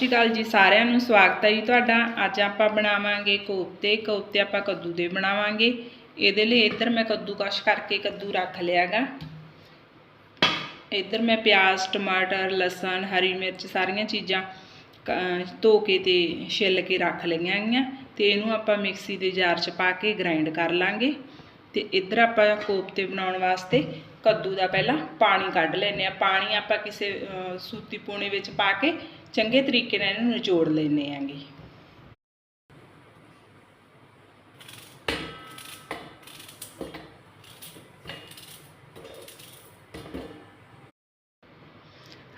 ਸਤਿ ਸ਼੍ਰੀ ਅਕਾਲ ਜੀ ਸਾਰਿਆਂ ਨੂੰ ਸਵਾਗਤ ਹੈ ਜੀ ਤੁਹਾਡਾ। ਅੱਜ ਆਪਾਂ ਬਣਾਵਾਂਗੇ ਕੋਫਤੇ। ਕੋਫਤੇ ਆਪਾਂ ਕੱਦੂ ਦੇ ਬਣਾਵਾਂਗੇ। ਇਹਦੇ ਲਈ ਇੱਧਰ ਮੈਂ ਕੱਦੂ ਕਸ਼ ਕਰਕੇ ਕੱਦੂ ਰੱਖ ਲਿਆਗਾ। ਇੱਧਰ ਮੈਂ ਪਿਆਜ਼, ਟਮਾਟਰ, ਲਸਣ, ਹਰੀ ਮਿਰਚ ਸਾਰੀਆਂ ਚੀਜ਼ਾਂ ਧੋ ਕੇ ਤੇ ਛਿੱਲ ਕੇ ਰੱਖ ਲਈਆਂ ਹੈਗੀਆਂ ਤੇ ਇਹਨੂੰ ਆਪਾਂ ਮਿਕਸੀ ਦੇ ਜਾਰ 'ਚ ਪਾ ਕੇ ਗ੍ਰਾਈਂਡ ਕਰ ਲਾਂਗੇ। ਤੇ ਇੱਧਰ ਆਪਾਂ ਕੋਫਤੇ ਬਣਾਉਣ ਵਾਸਤੇ ਕੱਦੂ ਦਾ ਪਹਿਲਾਂ ਪਾਣੀ ਕੱਢ ਲੈਨੇ ਆ ਪਾਣੀ ਆਪਾਂ ਕਿਸੇ ਸੂਤੀ ਪੂਣੇ ਵਿੱਚ ਪਾ ਕੇ ਚੰਗੇ ਤਰੀਕੇ ਨਾਲ ਇਹਨੂੰ ਨਿਚੋੜ ਲੈਨੇ ਆਂਗੇ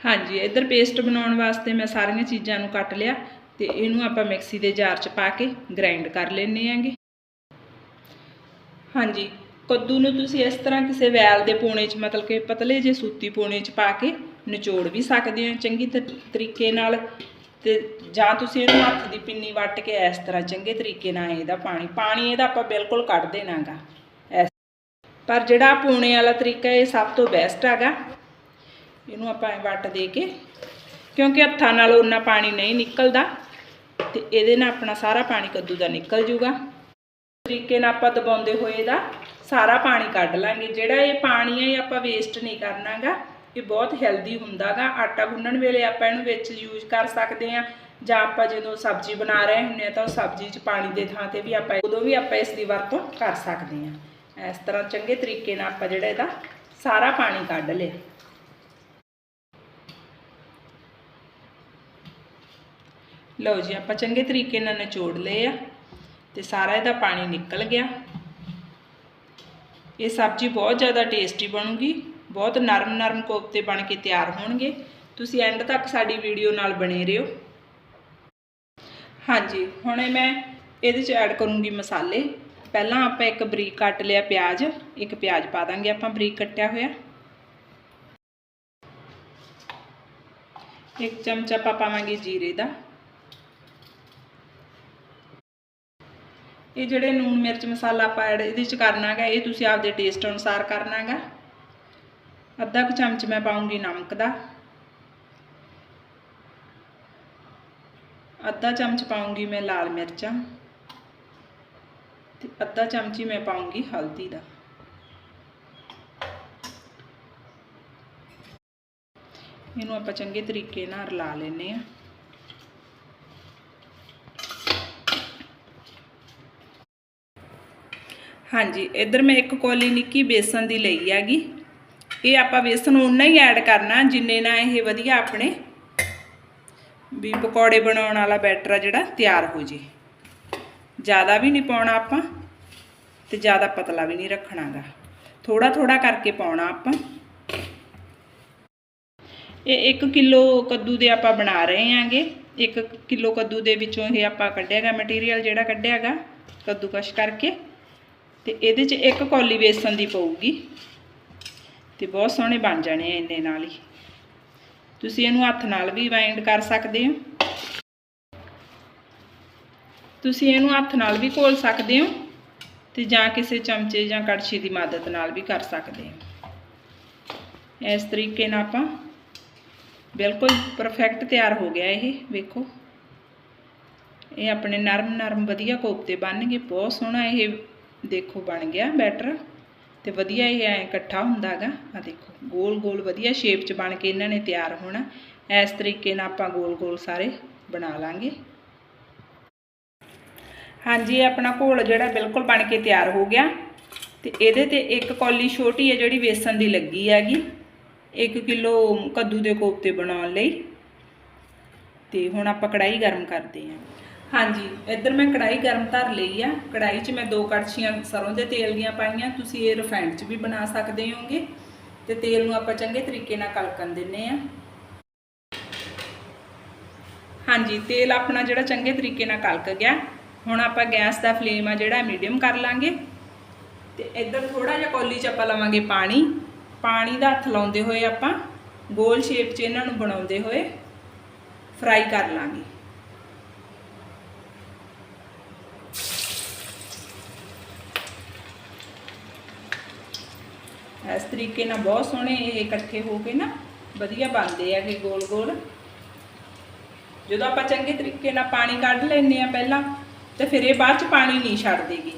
ਹਾਂਜੀ, ਇੱਧਰ ਪੇਸਟ ਬਣਾਉਣ ਵਾਸਤੇ ਮੈਂ ਸਾਰੀਆਂ ਚੀਜ਼ਾਂ ਨੂੰ ਕੱਟ ਲਿਆ ਤੇ ਇਹਨੂੰ ਆਪਾਂ ਮਿਕਸੀ ਦੇ ਜਾਰ 'ਚ ਪਾ ਕੇ ਗ੍ਰਾਈਂਡ ਕਰ ਲੈਨੇ ਆਂਗੇ ਹਾਂਜੀ, ਕੱਦੂ ਨੂੰ ਤੁਸੀਂ ਇਸ ਤਰ੍ਹਾਂ ਕਿਸੇ ਵੈਲ ਦੇ ਪੋਣੇ 'ਚ ਮਤਲਬ ਕਿ ਪਤਲੇ ਜੇ ਸੂਤੀ ਪੋਣੇ 'ਚ ਪਾ ਕੇ ਨਿਚੋੜ ਵੀ ਸਕਦੇ ਹੋ ਚੰਗੀ ਤ- ਤਰੀਕੇ ਨਾਲ। ਤੇ ਜਾਂ ਤੁਸੀਂ ਇਹਨੂੰ ਹੱਥ ਦੀ ਪਿੰਨੀ ਵੱਟ ਕੇ ਇਸ ਤਰ੍ਹਾਂ ਚੰਗੇ ਤਰੀਕੇ ਨਾਲ ਇਹਦਾ ਪਾਣੀ ਪਾਣੀ ਇਹਦਾ ਆਪਾਂ ਬਿਲਕੁਲ ਕੱਢ ਦੇਣਾਗਾ। ਇਸ ਪਰ ਜਿਹੜਾ ਪੂਣੇ ਵਾਲਾ ਤਰੀਕਾ ਇਹ ਸਭ ਤੋਂ ਬੈਸਟ ਹੈਗਾ ਇਹਨੂੰ ਆਪਾਂ ਵੱਟ ਦੇ ਕੇ, ਕਿਉਂਕਿ ਹੱਥਾਂ ਨਾਲ ਉਹਨਾਂ ਪਾਣੀ ਨਹੀਂ ਨਿਕਲਦਾ, ਤੇ ਇਹਦੇ ਨਾਲ ਆਪਣਾ ਸਾਰਾ ਪਾਣੀ ਕੱਦੂ ਦਾ ਨਿਕਲ ਜੂਗਾ। ਤਰੀਕੇ ਨਾਲ ਆਪਾਂ ਦਬਾਉਂਦੇ ਹੋਏ ਇਹਦਾ ਸਾਰਾ ਪਾਣੀ ਕੱਢ ਲਾਂਗੇ। ਜਿਹੜਾ ਇਹ ਪਾਣੀ ਹੈ ਇਹ ਆਪਾਂ ਵੇਸਟ ਨਹੀਂ ਕਰਨਾਗਾ। ਇਹ ਬਹੁਤ ਹੈਲਦੀ ਹੁੰਦਾਗਾ। ਆਟਾ ਗੁੰਨਣ ਵੇਲੇ ਆਪਾਂ ਇਹਨੂੰ ਵਿੱਚ ਯੂਜ਼ ਕਰ ਸਕਦੇ ਆ ਜਾਂ ਆਪਾਂ ਜਦੋਂ ਸਬਜ਼ੀ ਬਣਾ ਰਹੇ ਹੁੰਨੇ ਆ ਤਾਂ ਉਹ ਸਬਜ਼ੀ 'ਚ ਪਾਣੀ ਦੇ ਥਾਂ ਤੇ ਵੀ ਆਪਾਂ ਉਦੋਂ ਵੀ ਆਪਾਂ ਇਸ ਦੀ ਵਰਤੋਂ ਕਰ ਸਕਦੇ ਆ ਇਸ ਤਰ੍ਹਾਂ ਚੰਗੇ ਤਰੀਕੇ ਨਾਲ ਆਪਾਂ ਜਿਹੜਾ ਇਹਦਾ ਸਾਰਾ ਪਾਣੀ ਕੱਢ ਲਿਆ। ਲਓ ਜੀ, ਆਪਾਂ ਚੰਗੇ ਤਰੀਕੇ ਨਾਲ ਨਿਚੋੜ ਲਏ ਆ ਤੇ ਸਾਰਾ ਇਹਦਾ ਪਾਣੀ ਨਿਕਲ ਗਿਆ। ਇਹ ਸਬਜ਼ੀ ਬਹੁਤ ਜ਼ਿਆਦਾ ਟੇਸਟੀ ਬਣੂਗੀ। ਬਹੁਤ ਨਰਮ ਨਰਮ ਕੋਫਤੇ ਬਣ ਕੇ ਤਿਆਰ ਹੋਣਗੇ। ਤੁਸੀਂ ਐਂਡ ਤੱਕ ਸਾਡੀ ਵੀਡੀਓ ਨਾਲ ਬਣੇ ਰਹੋ। ਹਾਂਜੀ, ਹੁਣੇ ਮੈਂ ਇਹਦੇ 'ਚ ਐਡ ਕਰੂੰਗੀ ਮਸਾਲੇ। ਪਹਿਲਾਂ ਆਪਾਂ ਇੱਕ ਬਰੀਕ ਕੱਟ ਲਿਆ ਪਿਆਜ਼, ਇੱਕ ਪਿਆਜ਼ ਪਾ ਦਾਂਗੇ ਆਪਾਂ ਬਰੀਕ ਕੱਟਿਆ ਹੋਇਆ। ਇੱਕ ਚਮਚਾ ਆਪਾਂ ਪਾਵਾਂਗੇ ਜੀਰੇ ਦਾ। ਇਹ ਜਿਹੜੇ ਨੂਣ ਮਿਰਚ ਮਸਾਲਾ ਆਪਾਂ ਐਡ ਇਹਦੇ ਚ ਕਰਨਾ ਹੈਗਾ, ਇਹ ਤੁਸੀਂ ਆਪਦੇ ਟੇਸਟ ਅਨੁਸਾਰ ਕਰਨਾ ਹੈਗਾ। ਅੱਧਾ ਕੁ ਚਮਚ ਮੈਂ ਪਾਉਂਗੀ ਨਮਕ ਦਾ। ਅੱਧਾ ਚਮਚ ਪਾਉਂਗੀ ਮੈਂ ਲਾਲ ਮਿਰਚਾਂ ਤੇ ਅੱਧਾ ਚਮਚੀ ਮੈਂ ਪਾਉਂਗੀ ਹਲਦੀ ਦਾ। ਇਹਨੂੰ ਆਪਾਂ ਚੰਗੇ ਤਰੀਕੇ ਨਾਲ ਰਲਾ ਲੈਨੇ ਆ ਹਾਂਜੀ, ਇੱਧਰ ਮੈਂ ਇੱਕ ਕੋਲੀ ਨਿੱਕੀ ਬੇਸਨ ਦੀ ਲਈ ਹੈਗੀ। ਇਹ ਆਪਾਂ ਬੇਸਨ ਉਨਾ ਹੀ ਐਡ ਕਰਨਾ, ਜਿੰਨੇ ਨਾਲ ਇਹ ਵਧੀਆ ਆਪਣੇ ਵੀ ਪਕੌੜੇ ਬਣਾਉਣ ਵਾਲਾ ਬੈਟਰ ਆ ਜਿਹੜਾ, ਤਿਆਰ ਹੋ ਜੇ। ਜ਼ਿਆਦਾ ਵੀ ਨਹੀਂ ਪਾਉਣਾ ਆਪਾਂ ਤੇ ਜ਼ਿਆਦਾ ਪਤਲਾ ਵੀ ਨਹੀਂ ਰੱਖਣਾਗਾ। ਥੋੜਾ ਥੋੜਾ ਕਰਕੇ ਪਾਉਣਾ ਆਪਾਂ। ਇਹ 1 ਕਿਲੋ ਕੱਦੂ ਦੇ ਆਪਾਂ ਬਣਾ ਰਹੇ ਆਂਗੇ। 1 ਕਿਲੋ ਕੱਦੂ ਦੇ ਵਿੱਚੋਂ ਇਹ ਆਪਾਂ ਕੱਢਿਆਗਾ ਮਟੀਰੀਅਲ ਜਿਹੜਾ ਕੱਢਿਆਗਾ, ਕੱਦੂਕਸ਼ ਕਰਕੇ। ਤੇ ਇਹਦੇ 'ਚ ਇੱਕ ਕੌਲੀ ਬੇਸਨ ਦੀ ਪਊਗੀ। ਤੇ ਬਹੁਤ ਸੋਹਣੇ ਬਣ ਜਾਣੇ ਆ ਇੰਨੇ ਨਾਲ ਹੀ। ਤੁਸੀਂ ਇਹਨੂੰ ਹੱਥ ਨਾਲ ਵੀ ਵਾਈਂਡ ਕਰ ਸਕਦੇ ਹੋ। ਤੁਸੀਂ ਇਹਨੂੰ ਹੱਥ ਨਾਲ ਵੀ ਘੋਲ ਸਕਦੇ ਹੋ ਤੇ ਜਾਂ ਕਿਸੇ ਚਮਚੇ ਜਾਂ ਕੜਛੀ ਦੀ ਮਦਦ ਨਾਲ ਵੀ ਕਰ ਸਕਦੇ ਹੋ। ਇਸ ਤਰੀਕੇ ਨਾਲ ਆਪਾਂ ਬਿਲਕੁਲ ਪਰਫੈਕਟ ਤਿਆਰ ਹੋ ਗਿਆ ਇਹ, ਵੇਖੋ। ਇਹ ਆਪਣੇ ਨਰਮ ਨਰਮ ਵਧੀਆ ਕੋਫਤੇ ਬਣਨਗੇ ਬਹੁਤ ਸੋਹਣਾ ਇਹ ਦੇਖੋ ਬਣ ਗਿਆ ਬੈਟਰ ਤੇ ਵਧੀਆ ਇਹ ਐ ਇਕੱਠਾ ਹੁੰਦਾਗਾ। ਆ ਦੇਖੋ, ਗੋਲ ਗੋਲ ਵਧੀਆ ਸ਼ੇਪ 'ਚ ਬਣ ਕੇ ਇਹਨਾਂ ਨੇ ਤਿਆਰ ਹੋਣਾ। ਇਸ ਤਰੀਕੇ ਨਾਲ ਆਪਾਂ ਗੋਲ ਗੋਲ ਸਾਰੇ ਬਣਾ ਲਾਂਗੇ। ਹਾਂਜੀ, ਇਹ ਆਪਣਾ ਘੋਲ ਜਿਹੜਾ ਬਿਲਕੁਲ ਬਣ ਕੇ ਤਿਆਰ ਹੋ ਗਿਆ। ਤੇ ਇਹਦੇ ਤੇ ਇੱਕ ਕੌਲੀ ਛੋਟੀ ਹੈ ਜਿਹੜੀ ਵੇਸਣ ਦੀ ਲੱਗੀ ਹੈਗੀ। 1 ਕਿਲੋ ਕੱਦੂ ਦੇ ਕੋਫਤੇ ਬਣਾਉਣ ਲਈ। ਤੇ ਹੁਣ ਆਪਾਂ ਕੜਾਈ ਗਰਮ ਕਰਦੇ ਹਾਂ। ਹਾਂਜੀ, ਇੱਧਰ ਮੈਂ ਕੜਾਈ ਗਰਮ ਧਰ ਲਈ ਆ। ਕੜਾਈ 'ਚ ਮੈਂ ਦੋ ਕੜਛੀਆਂ ਸਰੋਂ ਦੇ ਤੇਲ ਦੀਆਂ ਪਾਈਆਂ। ਤੁਸੀਂ ਇਹ ਰਿਫਾਈਨਡ 'ਚ ਵੀ ਬਣਾ ਸਕਦੇ ਹੋਗੇ ਤੇ ਤੇਲ ਨੂੰ ਆਪਾਂ ਚੰਗੇ ਤਰੀਕੇ ਨਾਲ ਕਲਕਣ ਦਿੰਨੇ ਆ। ਹਾਂਜੀ, ਤੇਲ ਆਪਣਾ ਜਿਹੜਾ ਚੰਗੇ ਤਰੀਕੇ ਨਾਲ ਕਲਕ ਗਿਆ। ਹੁਣ ਆਪਾਂ ਗੈਸ ਦਾ ਫਲੇਮ ਆ ਜਿਹੜਾ, ਮੀਡੀਅਮ ਕਰ ਲਾਂਗੇ। ਤੇ ਇੱਧਰ ਥੋੜਾ ਜਿਹਾ ਕੋਲੀ 'ਚ ਆਪਾਂ ਲਵਾਂਗੇ ਪਾਣੀ। ਪਾਣੀ ਦਾ ਹੱਥ ਲਾਉਂਦੇ ਹੋਏ ਆਪਾਂ ਗੋਲ ਸ਼ੇਪ 'ਚ ਇਹਨਾਂ ਨੂੰ ਬਣਾਉਂਦੇ ਹੋਏ ਫਰਾਈ ਕਰ ਲਾਂਗੇ। ਇਸ ਤਰੀਕੇ ਨਾਲ ਬਹੁਤ ਸੋਹਣੇ ਇਹ ਇਕੱਠੇ ਹੋ ਕੇ ਨਾ ਵਧੀਆ ਬਣਦੇ ਹੈਗੇ ਗੋਲ ਗੋਲ। ਜਦੋਂ ਆਪਾਂ ਚੰਗੇ ਤਰੀਕੇ ਨਾਲ ਪਾਣੀ ਕੱਢ ਲੈਂਦੇ ਆ ਪਹਿਲਾਂ, ਤੇ ਫਿਰ ਇਹ ਬਾਅਦ ਚ ਪਾਣੀ ਨਹੀਂ ਛੱਡਦੇਗੀ।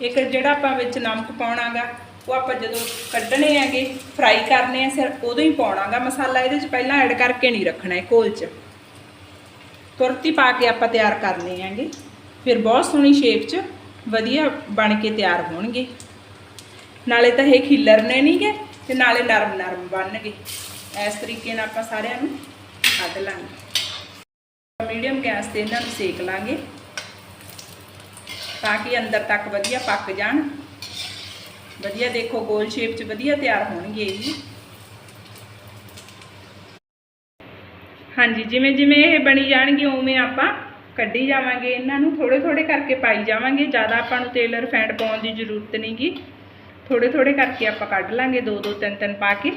ਇੱਕ ਜਿਹੜਾ ਆਪਾਂ ਵਿੱਚ ਨਮਕ ਪਾਉਣਾਗਾ, ਉਹ ਆਪਾਂ ਜਦੋਂ ਕੱਢਣੇ ਹੈਗੇ, ਫਰਾਈ ਕਰਨੇ ਆ, ਸਿਰ ਉਦੋਂ ਹੀ ਪਾਉਣਾਗਾ। ਮਸਾਲਾ ਇਹਦੇ ਚ ਪਹਿਲਾਂ ਐਡ ਕਰਕੇ ਨਹੀਂ ਰੱਖਣਾ ਇਹ ਘੋਲ ਚ। ਤੁਰਤੀ ਪਾ ਕੇ ਆਪਾਂ ਤਿਆਰ ਕਰਨੇ ਹੈਗੇ। ਫਿਰ ਬਹੁਤ ਸੋਹਣੀ ਸ਼ੇਪ 'ਚ ਵਧੀਆ ਬਣ ਕੇ ਤਿਆਰ ਹੋਣਗੇ। ਨਾਲੇ ਤਾਂ ਇਹ ਖਿੱਲਰਨੇ ਨਹੀਂਗੇ ਤੇ ਨਾਲੇ ਨਰਮ ਨਰਮ ਬਣਨਗੇ। ਇਸ ਤਰੀਕੇ ਨਾਲ ਆਪਾਂ ਸਾਰਿਆਂ ਨੂੰ ਕੱਢ ਲਾਂਗੇ। ਮੀਡੀਅਮ ਗੈਸ ਤੇ ਇਹਨਾਂ ਨੂੰ ਸੇਕ ਲਾਂਗੇ ਤਾਂ ਕਿ ਅੰਦਰ ਤੱਕ ਵਧੀਆ ਪੱਕ ਜਾਣ। ਵਧੀਆ ਦੇਖੋ ਗੋਲ ਸ਼ੇਪ 'ਚ ਵਧੀਆ ਤਿਆਰ ਹੋਣਗੇ ਇਹ ਹਾਂਜੀ, ਜਿਵੇਂ ਜਿਵੇਂ ਇਹ ਬਣੀ ਜਾਣਗੇ, ਉਵੇਂ ਆਪਾਂ ਕੱਢੀ ਜਾਵਾਂਗੇ। ਇਹਨਾਂ ਨੂੰ ਥੋੜੇ ਥੋੜੇ ਕਰਕੇ ਪਾਈ ਜਾਵਾਂਗੇ। ਜ਼ਿਆਦਾ ਆਪਾਂ ਨੂੰ ਤੇਲ ਰਿਫਾਈਂਡ ਪਾਉਣ ਦੀ ਜ਼ਰੂਰਤ ਨਹੀਂਗੀ। ਥੋੜੇ ਥੋੜੇ ਕਰਕੇ ਆਪਾਂ ਕੱਢ ਲਾਂਗੇ, ਦੋ ਦੋ ਤਿੰਨ ਤਿੰਨ ਪਾ ਕੇ।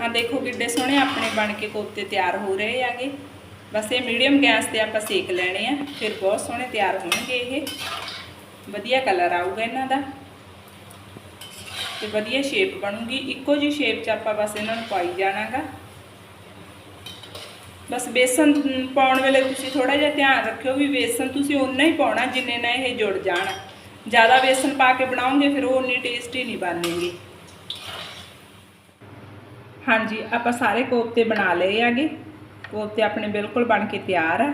ਆ ਦੇਖੋ ਕਿੱਡੇ ਸੋਹਣੇ ਆਪਣੇ ਬਣ ਕੇ ਕੋਫਤੇ ਤਿਆਰ ਹੋ ਰਹੇ ਆਗੇ ਬਸ ਇਹ ਮੀਡੀਅਮ ਗੈਸ ਤੇ ਆਪਾਂ ਸੇਕ ਲੈਣੇ ਆ, ਫਿਰ ਬਹੁਤ ਸੋਹਣੇ ਤਿਆਰ ਹੋਣਗੇ ਇਹ। ਵਧੀਆ ਕਲਰ ਆਊਗਾ ਇਹਨਾਂ ਦਾ। ਤੇ ਵਧੀਆ ਸ਼ੇਪ ਬਣੂਗੀ। ਇੱਕੋ ਜਿਹੀ ਸ਼ੇਪ 'ਚ ਆਪਾਂ ਬਸ ਇਹਨਾਂ ਨੂੰ ਪਾਈ ਜਾਣਾਗਾ। ਬਸ ਬੇਸਨ ਪਾਉਣ ਵੇਲੇ ਤੁਸੀਂ ਥੋੜਾ ਜਿਹਾ ਧਿਆਨ ਰੱਖਿਓ ਵੀ ਬੇਸਨ ਤੁਸੀਂ ਓਨਾ ਹੀ ਪਾਉਣਾ ਜਿੰਨੇ ਨਾਲ ਇਹ ਜੁੜ ਜਾਣ। ਜ਼ਿਆਦਾ ਬੇਸਨ ਪਾ ਕੇ ਬਣਾਉਂਗੇ ਫਿਰ ਉਹ ਉਨੀ ਟੇਸਟੀ ਨਹੀਂ ਬਣਨਗੇ ਹਾਂਜੀ, ਆਪਾਂ ਸਾਰੇ ਕੋਫਤੇ ਬਣਾ ਲਏ ਆਗੇ ਕੋਫਤੇ ਆਪਣੇ ਬਿਲਕੁਲ ਬਣ ਕੇ ਤਿਆਰ ਆ।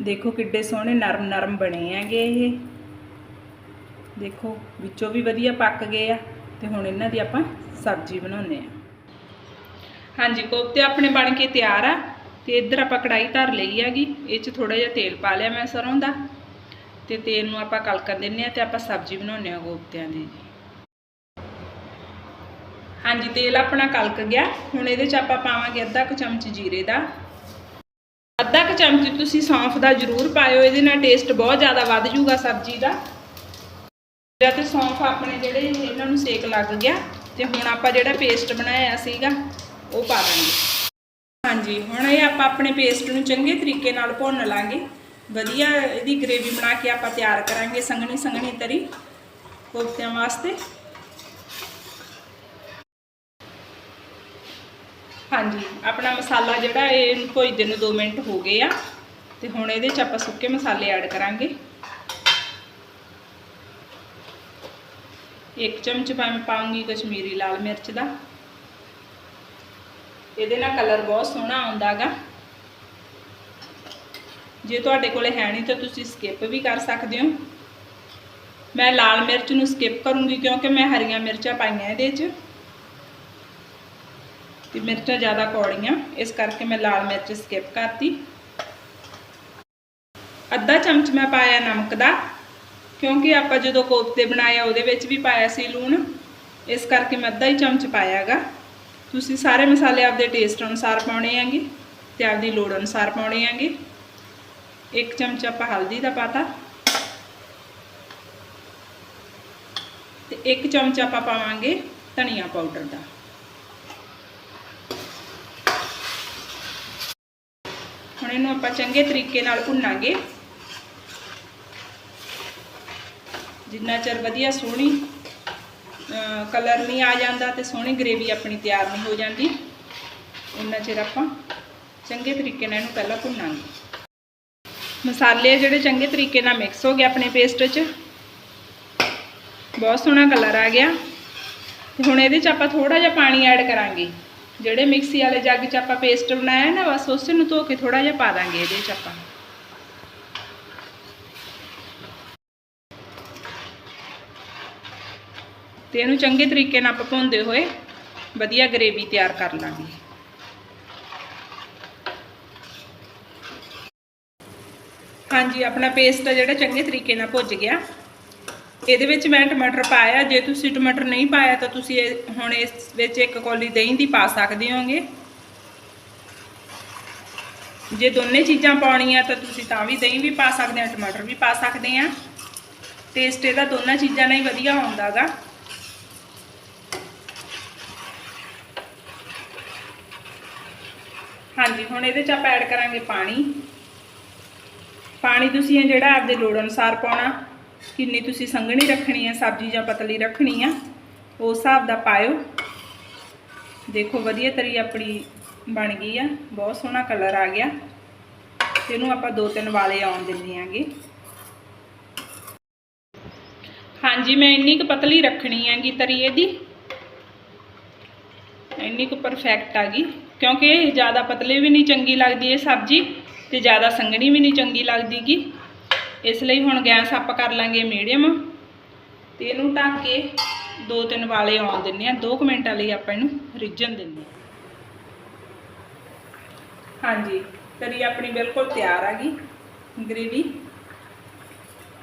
ਦੇਖੋ ਕਿੱਡੇ ਸੋਹਣੇ ਨਰਮ ਨਰਮ ਬਣੇ ਆਗੇ ਇਹ। ਦੇਖੋ, ਵਿੱਚੋਂ ਵੀ ਵਧੀਆ ਪੱਕ ਗਏ ਆ ਤੇ ਹੁਣ ਇਹਨਾਂ ਦੀ ਆਪਾਂ ਸਬਜ਼ੀ ਬਣਾਉਂਦੇ ਆ। ਹਾਂਜੀ, ਕੋਫਤੇ ਆਪਣੇ ਬਣ ਕੇ ਤਿਆਰ ਆ। ਤੇ ਇੱਧਰ ਆਪਾਂ ਕੜਾਈ ਧਰ ਲਈ ਹੈਗੀ, ਇਹ 'ਚ ਥੋੜਾ ਜਿਹਾ ਤੇਲ ਪਾ ਲਿਆ ਮੈਂ ਸਰੋਂ ਦਾ, ਤੇ ਤੇਲ ਨੂੰ ਆਪਾਂ ਕਲਕਣ ਦਿੰਨੇ ਆ ਤੇ ਆਪਾਂ ਸਬਜ਼ੀ ਬਣਾਉਨੇ ਆ ਗੋਪਤਿਆਂ ਦੀ। ਹਾਂਜੀ, ਤੇਲ ਆਪਣਾ ਕਲਕ ਗਿਆ, ਹੁਣ ਇਹਦੇ 'ਚ ਆਪਾਂ ਪਾਵਾਂਗੇ ਅੱਧਾ ਕੁ ਚਮਚ ਜੀਰੇ ਦਾ। ਅੱਧਾ ਕੁ ਚਮਚ ਤੁਸੀਂ ਸੌਂਫ ਦਾ ਜ਼ਰੂਰ ਪਾਇਓ, ਇਹਦੇ ਨਾਲ ਟੇਸਟ ਬਹੁਤ ਜ਼ਿਆਦਾ ਵੱਧ ਜੂਗਾ ਸਬਜ਼ੀ ਦਾ। ਜਦ ਤੇ ਸੌਂਫ ਆਪਣੇ ਜਿਹੜੇ ਇਹਨਾਂ ਨੂੰ ਸੇਕ ਲੱਗ ਗਿਆ, ਤੇ ਹੁਣ ਆਪਾਂ ਜਿਹੜਾ ਪੇਸਟ ਬਣਾਇਆ ਸੀਗਾ, ਉਹ ਪਾ ਦਾਂਗੇ। ਹਾਂਜੀ, ਹੁਣ ਇਹ ਆਪਾਂ ਆਪਣੇ ਪੇਸਟ ਨੂੰ ਚੰਗੇ ਤਰੀਕੇ ਨਾਲ ਭੁੰਨ ਲਾਂਗੇ। ਵਧੀਆ ਇਹਦੀ ਗ੍ਰੇਵੀ ਬਣਾ ਕੇ ਆਪਾਂ ਤਿਆਰ ਕਰਾਂਗੇ ਸੰਘਣੀ ਸੰਘਣੀ ਤਰੀ ਕੋਫਤਿਆਂ ਵਾਸਤੇ। ਹਾਂਜੀ, ਆਪਣਾ ਮਸਾਲਾ ਜਿਹੜਾ ਇਹ ਭੁੱਜਦੇ ਨੂੰ 2 ਮਿੰਟ ਹੋ ਗਏ ਆ, ਤੇ ਹੁਣ ਇਹਦੇ 'ਚ ਆਪਾਂ ਸੁੱਕੇ ਮਸਾਲੇ ਐਡ ਕਰਾਂਗੇ। ਇੱਕ ਚਮਚ ਪਾ ਪਾਉਂਗੀ ਕਸ਼ਮੀਰੀ ਲਾਲ ਮਿਰਚ ਦਾ। ਇਹਦੇ ਨਾਲ ਕਲਰ ਬਹੁਤ ਸੋਹਣਾ ਆਉਂਦਾਗਾ। ਜੇ ਤੁਹਾਡੇ ਕੋਲੇ ਹੈ ਨਹੀਂ ਤਾਂ ਤੁਸੀਂ ਸਕਿਪ ਵੀ ਕਰ ਸਕਦੇ ਹੋ। ਮੈਂ ਲਾਲ ਮਿਰਚ ਨੂੰ ਸਕਿਪ ਕਰੂੰਗੀ ਕਿਉਂਕਿ ਮੈਂ ਹਰੀਆਂ ਮਿਰਚਾਂ ਪਾਈਆਂ ਇਹਦੇ 'ਚ। ਤੇ ਮਿਰਚਾਂ ਜ਼ਿਆਦਾ ਕੌੜੀਆਂ, ਇਸ ਕਰਕੇ ਮੈਂ ਲਾਲ ਮਿਰਚ ਸਕਿਪ ਕਰਤੀ। ਅੱਧਾ ਚਮਚ ਮੈਂ ਪਾਇਆ ਨਮਕ ਦਾ, ਕਿਉਂਕਿ ਆਪਾਂ ਜਦੋਂ ਕੋਫਤੇ ਬਣਾਏ ਆ, ਉਹਦੇ ਵਿੱਚ ਵੀ ਪਾਇਆ ਸੀ ਲੂਣ। ਇਸ ਕਰਕੇ ਮੈਂ ਅੱਧਾ ਹੀ ਚਮਚ ਪਾਇਆਗਾ। ਤੁਸੀਂ ਸਾਰੇ ਮਸਾਲੇ ਆਪਦੇ ਟੇਸਟ ਅਨੁਸਾਰ ਪਾਉਣੇ ਆਂਗੇ ਤੇ ਆਪਦੀ ਲੋੜ ਅਨੁਸਾਰ ਪਾਉਣੇ ਆਂਗੇ ਇੱਕ ਚਮਚ ਆਪਾਂ ਹਲਦੀ ਦਾ ਪਾਤਾ। ਤੇ ਇੱਕ ਚਮਚ ਆਪਾਂ ਪਾਵਾਂਗੇ ਧਨੀਆ ਪਾਊਡਰ ਦਾ। ਹੁਣ ਇਹਨੂੰ ਆਪਾਂ ਚੰਗੇ ਤਰੀਕੇ ਨਾਲ ਭੁੰਨਾਂਗੇ। ਜਿੰਨਾ ਚਿਰ ਵਧੀਆ ਸੋਹਣੀ ਕਲਰ ਨਹੀਂ ਆ ਜਾਂਦਾ ਤੇ ਸੋਹਣੀ ਗ੍ਰੇਵੀ ਆਪਣੀ ਤਿਆਰ ਨਹੀਂ ਹੋ ਜਾਂਦੀ। ਉਹਨਾਂ ਚਿਰ ਆਪਾਂ ਚੰਗੇ ਤਰੀਕੇ ਨਾਲ ਇਹਨੂੰ ਪਹਿਲਾਂ ਭੁੰਨਾਂਗੇ। ਮਸਾਲੇ ਜਿਹੜੇ ਚੰਗੇ ਤਰੀਕੇ ਨਾਲ ਮਿਕਸ ਹੋ ਗਏ ਆਪਣੇ ਪੇਸਟ 'ਚ। ਬਹੁਤ ਸੋਹਣਾ ਕਲਰ ਆ ਗਿਆ। ਤੇ ਹੁਣ ਇਹਦੇ 'ਚ ਆਪਾਂ ਥੋੜਾ ਜਿਹਾ ਪਾਣੀ ਐਡ ਕਰਾਂਗੇ। ਜਿਹੜੇ ਮਿਕਸੀ ਵਾਲੇ ਜੱਗ 'ਚ ਆਪਾਂ ਪੇਸਟ ਬਣਾਇਆ ਨਾ, ਬਸ ਉਸੇ ਨੂੰ ਧੋ ਕੇ ਥੋੜਾ ਜਿਹਾ ਪਾ ਦਾਂਗੇ ਇਹਦੇ 'ਚ ਆਪਾਂ। ਤੇ ਇਹਨੂੰ ਚੰਗੇ ਤਰੀਕੇ ਨਾਲ ਆਪਾਂ ਭੁੰਨਦੇ ਹੋਏ ਵਧੀਆ ਗਰੇਵੀ ਤਿਆਰ ਕਰ ਲਾਂਗੇ। ਹਾਂਜੀ, ਆਪਣਾ ਪੇਸਟ ਆ ਜਿਹੜਾ ਚੰਗੇ ਤਰੀਕੇ ਨਾਲ ਭੁੱਜ ਗਿਆ। ਇਹਦੇ ਵਿੱਚ ਮੈਂ ਟਮਾਟਰ ਪਾਇਆ। ਜੇ ਤੁਸੀਂ ਟਮਾਟਰ ਨਹੀਂ ਪਾਇਆ ਤਾਂ ਤੁਸੀਂ ਇਹ- ਹੁਣ ਇਸ ਵਿੱਚ ਇੱਕ ਕੌਲੀ ਦਹੀਂ ਦੀ ਪਾ ਸਕਦੇ ਹੋਗੇ। ਜੇ ਦੋਨੇ ਚੀਜ਼ਾਂ ਪਾਉਣੀਆਂ ਤਾਂ ਤੁਸੀਂ ਤਾਂ ਵੀ ਦਹੀਂ ਵੀ ਪਾ ਸਕਦੇ ਆ, ਟਮਾਟਰ ਵੀ ਪਾ ਸਕਦੇ ਆ। ਟੇਸਟ ਇਹਦਾ ਦੋਨਾਂ ਚੀਜ਼ਾਂ ਨਾਲ ਹੀ ਵਧੀਆ ਆਉਂਦਾਗਾ ਹਾਂਜੀ, ਹੁਣ ਇਹਦੇ ਚ ਆਪਾਂ ਐਡ ਕਰਾਂਗੇ ਪਾਣੀ। ਪਾਣੀ ਤੁਸੀਂ ਇਹ ਜਿਹੜਾ ਆਪਦੇ ਲੋੜ ਅਨੁਸਾਰ ਪਾਉਣਾ, ਕਿੰਨੀ ਤੁਸੀਂ ਸੰਘਣੀ ਰੱਖਣੀ ਆ ਸਬਜ਼ੀ ਜਾਂ ਪਤਲੀ ਰੱਖਣੀ ਆ ਉਸ ਹਿਸਾਬ ਦਾ ਪਾਇਓ। ਦੇਖੋ, ਵਧੀਆ ਤਰੀ ਆਪਣੀ ਬਣ ਗਈ ਆ, ਬਹੁਤ ਸੋਹਣਾ ਕਲਰ ਆ ਗਿਆ। ਇਹਨੂੰ ਆਪਾਂ ਦੋ ਤਿੰਨ ਵਾਲੇ ਆਉਣ ਦਿੰਦੇ ਆਂਗੇ। ਹਾਂਜੀ, ਮੈਂ ਇੰਨੀ ਕੁ ਪਤਲੀ ਰੱਖਣੀ ਹੈਗੀ ਤਰੀ ਇਹਦੀ। ਇੰਨੀ ਕੁ ਪਰਫੈਕਟ ਆ ਗਈ। ਕਿਉਂਕਿ ਜ਼ਿਆਦਾ ਪਤਲੇ ਵੀ ਨਹੀਂ ਚੰਗੀ ਲੱਗਦੀ ਇਹ ਸਬਜ਼ੀ ਤੇ ਜ਼ਿਆਦਾ ਸੰਘਣੀ ਵੀ ਨਹੀਂ ਚੰਗੀ ਲੱਗਦੀ ਗੀ। ਇਸ ਲਈ ਹੁਣ ਗੈਸ ਆਪਾਂ ਕਰ ਲਾਂਗੇ ਮੀਡੀਅਮ ਤੇ ਇਹਨੂੰ ਢੱਕ ਕੇ ਦੋ ਤਿੰਨ ਵਾਲੇ ਆਉਣ ਦਿੰਨੇ ਆ 2 ਮਿੰਟਾਂ ਲਈ ਆਪਾਂ ਇਹਨੂੰ ਰਿੱਝਣ ਦਿੰਨੇ ਆ ਹਾਂਜੀ, ਤਰੀ ਆਪਣੀ ਬਿਲਕੁਲ ਤਿਆਰ ਆ ਗਈ। ਗ੍ਰੇਵੀ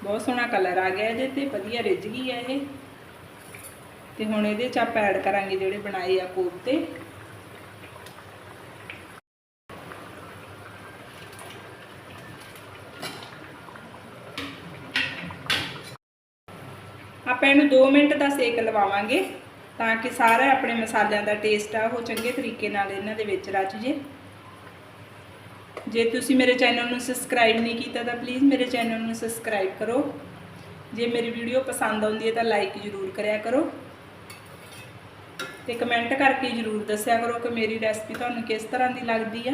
ਬਹੁਤ ਸੋਹਣਾ ਕਲਰ ਆ ਗਿਆ ਇਹਦੇ ਤੇ, ਵਧੀਆ ਰਿੱਝ ਗਈ ਹੈ ਇਹ। ਤੇ ਹੁਣ ਇਹਦੇ ਚ ਆਪਾਂ ਐਡ ਕਰਾਂਗੇ ਜਿਹੜੇ ਬਣਾਏ ਆ ਕੋਫਤੇ। ਆਪਾਂ ਇਹਨੂੰ 2 ਮਿੰਟ ਦਾ ਸੇਕ ਲਵਾਵਾਂਗੇ ਤਾਂ ਕਿ ਸਾਰਾ ਆਪਣੇ ਮਸਾਲਿਆਂ ਦਾ ਟੇਸਟ ਆ, ਉਹ ਚੰਗੇ ਤਰੀਕੇ ਨਾਲ ਇਹਨਾਂ ਦੇ ਵਿੱਚ ਰਚ ਜੇ। ਜੇ ਤੁਸੀਂ ਮੇਰੇ ਚੈਨਲ ਨੂੰ ਸਬਸਕ੍ਰਾਈਬ ਨਹੀਂ ਕੀਤਾ ਤਾਂ ਪਲੀਜ਼ ਮੇਰੇ ਚੈਨਲ ਨੂੰ ਸਬਸਕ੍ਰਾਈਬ ਕਰੋ। ਜੇ ਮੇਰੀ ਵੀਡੀਓ ਪਸੰਦ ਆਉਂਦੀ ਹੈ ਤਾਂ ਲਾਈਕ ਜ਼ਰੂਰ ਕਰਿਆ ਕਰੋ। ਤੇ ਕਮੈਂਟ ਕਰਕੇ ਜ਼ਰੂਰ ਦੱਸਿਆ ਕਰੋ ਕਿ ਮੇਰੀ ਰੈਸਪੀ ਤੁਹਾਨੂੰ ਕਿਸ ਤਰ੍ਹਾਂ ਦੀ ਲੱਗਦੀ ਆ।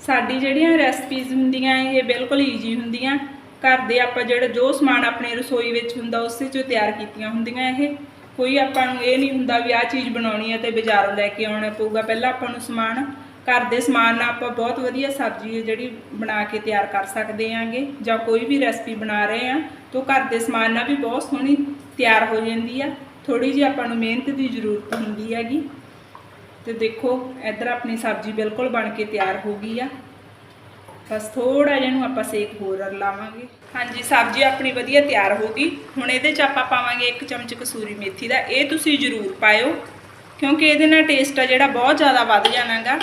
ਸਾਡੀ ਜਿਹੜੀਆਂ ਰੈਸਪੀਜ਼ ਹੁੰਦੀਆਂ ਇਹ ਬਿਲਕੁਲ ਈਜ਼ੀ ਹੁੰਦੀਆਂ। ਘਰ ਦੇ ਆਪਾਂ ਜਿਹੜਾ ਜੋ ਸਮਾਨ ਆਪਣੇ ਰਸੋਈ ਵਿੱਚ ਹੁੰਦਾ, ਉਸੇ ਚੋਂ ਤਿਆਰ ਕੀਤੀਆਂ ਹੁੰਦੀਆਂ ਇਹ। ਕੋਈ ਆਪਾਂ ਨੂੰ ਇਹ ਨਹੀਂ ਹੁੰਦਾ ਵੀ ਆਹ ਚੀਜ਼ ਬਣਾਉਣੀ ਹੈ ਤੇ ਬਾਜ਼ਾਰੋਂ ਲੈ ਕੇ ਆਉਣਾ ਪਊਗਾ। ਪਹਿਲਾਂ ਆਪਾਂ ਨੂੰ ਸਮਾਨ, ਘਰ ਦੇ ਸਮਾਨ ਨਾਲ ਆਪਾਂ ਬਹੁਤ ਵਧੀਆ ਸਬਜ਼ੀ ਜਿਹੜੀ ਬਣਾ ਕੇ ਤਿਆਰ ਕਰ ਸਕਦੇ ਆਂਗੇ। ਜਾਂ ਕੋਈ ਵੀ ਰੈਸਪੀ ਬਣਾ ਰਹੇ ਆ, ਤਾਂ ਘਰ ਦੇ ਸਮਾਨ ਨਾਲ ਵੀ ਬਹੁਤ ਸੋਹਣੀ ਤਿਆਰ ਹੋ ਜਾਂਦੀ ਆ। ਥੋੜੀ ਜਿਹੀ ਆਪਾਂ ਨੂੰ ਮਿਹਨਤ ਦੀ ਜ਼ਰੂਰਤ ਹੁੰਦੀ ਹੈਗੀ। ਤੇ ਦੇਖੋ, ਇੱਧਰ ਆਪਣੀ ਸਬਜ਼ੀ ਬਿਲਕੁਲ ਬਣ ਕੇ ਤਿਆਰ ਹੋ ਗਈ ਆ। ਬਸ ਥੋੜਾ ਜਿਹਾ ਨੂੰ ਆਪਾਂ ਸੇਕ ਹੋਰ ਲਾਵਾਂਗੇ। ਹਾਂਜੀ, ਸਬਜ਼ੀ ਆਪਣੀ ਵਧੀਆ ਤਿਆਰ ਹੋ ਗਈ। ਹੁਣ ਇਹਦੇ ਚ ਆਪਾਂ ਪਾਵਾਂਗੇ ਇੱਕ ਚਮਚ ਕਸੂਰੀ ਮੇਥੀ ਦਾ। ਇਹ ਤੁਸੀਂ ਜ਼ਰੂਰ ਪਾਇਓ, ਕਿਉਂਕਿ ਇਹਦੇ ਨਾਲ ਟੇਸਟ ਆ ਜਿਹੜਾ ਬਹੁਤ ਜ਼ਿਆਦਾ ਵੱਧ ਜਾਣਾਗਾ।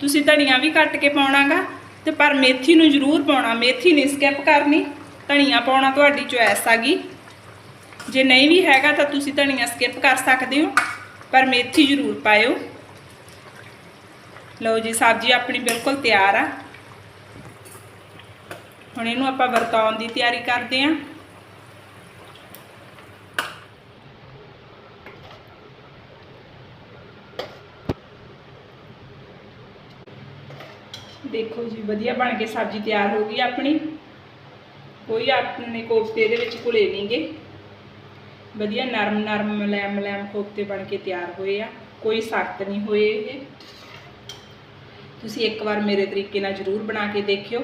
ਤੁਸੀਂ ਧਨੀਆ ਵੀ ਕੱਟ ਕੇ ਪਾਉਣਾਗਾ, ਤੇ ਪਰ ਮੇਥੀ ਨੂੰ ਜ਼ਰੂਰ ਪਾਉਣਾ। ਮੇਥੀ ਨਹੀਂ ਸਕਿਪ ਕਰਨੀ, ਧਨੀਆ ਪਾਉਣਾ ਤੁਹਾਡੀ ਚੁਆਇਸ ਆਗੀ ਜੇ ਨਹੀਂ ਵੀ ਹੈਗਾ ਤਾਂ ਤੁਸੀਂ ਧਨੀਆ ਸਕਿਪ ਕਰ ਸਕਦੇ ਹੋ, ਪਰ ਮੇਥੀ ਜ਼ਰੂਰ ਪਾਇਓ। ਲਓ ਜੀ, ਸਬਜ਼ੀ ਆਪਣੀ ਬਿਲਕੁਲ ਤਿਆਰ ਆ। ਹੁਣ ਇਹਨੂੰ ਆਪਾਂ ਵਰਤਾਉਣ ਦੀ ਤਿਆਰੀ ਕਰਦੇ ਆਂ ਦੇਖੋ ਜੀ, ਵਧੀਆ ਬਣ ਕੇ ਸਬਜ਼ੀ ਤਿਆਰ ਹੋ ਗਈ ਆਪਣੀ। ਕੋਈ ਆਪਣੇ ਕੋਫਤੇ ਇਹਦੇ ਵਿੱਚ ਘੁਲੇ ਨਹੀਂਗੇ ਵਧੀਆ ਨਰਮ ਨਰਮ ਮਲੈਮ ਮਲੈਮ ਕੋਫਤੇ ਬਣ ਕੇ ਤਿਆਰ ਹੋਏ ਆ। ਕੋਈ ਸਖਤ ਨਹੀਂ ਹੋਏ ਇਹ। ਤੁਸੀਂ ਇੱਕ ਵਾਰ ਮੇਰੇ ਤਰੀਕੇ ਨਾਲ ਜ਼ਰੂਰ ਬਣਾ ਕੇ ਦੇਖਿਓ।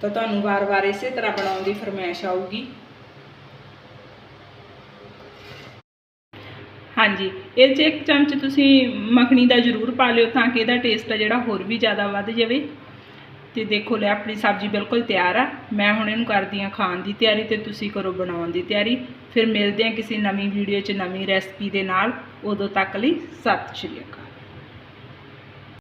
ਤਾਂ ਤੁਹਾਨੂੰ ਵਾਰ-ਵਾਰ ਇਸੇ ਤਰ੍ਹਾਂ ਬਣਾਉਣ ਦੀ ਫਰਮਾਇਸ਼ ਆਊਗੀ। ਹਾਂਜੀ, ਇਹ 'ਚ ਇੱਕ ਚਮਚ ਤੁਸੀਂ ਮੱਖਣੀ ਦਾ ਜ਼ਰੂਰ ਪਾ ਲਿਓ ਤਾਂ ਕਿ ਇਹਦਾ ਟੇਸਟ ਆ ਜਿਹੜਾ ਹੋਰ ਵੀ ਜ਼ਿਆਦਾ ਵੱਧ ਜਾਵੇ। ਤੇ ਦੇਖੋ ਲੈ, ਆਪਣੀ ਸਬਜ਼ੀ ਬਿਲਕੁਲ ਤਿਆਰ ਆ। ਮੈਂ ਹੁਣ ਇਹਨੂੰ ਕਰਦੀ ਆ ਖਾਣ ਦੀ ਤਿਆਰੀ ਤੇ ਤੁਸੀਂ ਕਰੋ ਬਣਾਉਣ ਦੀ ਤਿਆਰੀ। ਫਿਰ ਮਿਲਦੇ ਆ ਕਿਸੇ ਨਵੀਂ ਵੀਡੀਓ 'ਚ ਨਵੀਂ ਰੈਸਪੀ ਦੇ ਨਾਲ। ਉਦੋਂ ਤੱਕ ਲਈ ਸਤਿ ਸ਼੍ਰੀ ਅਕਾਲ।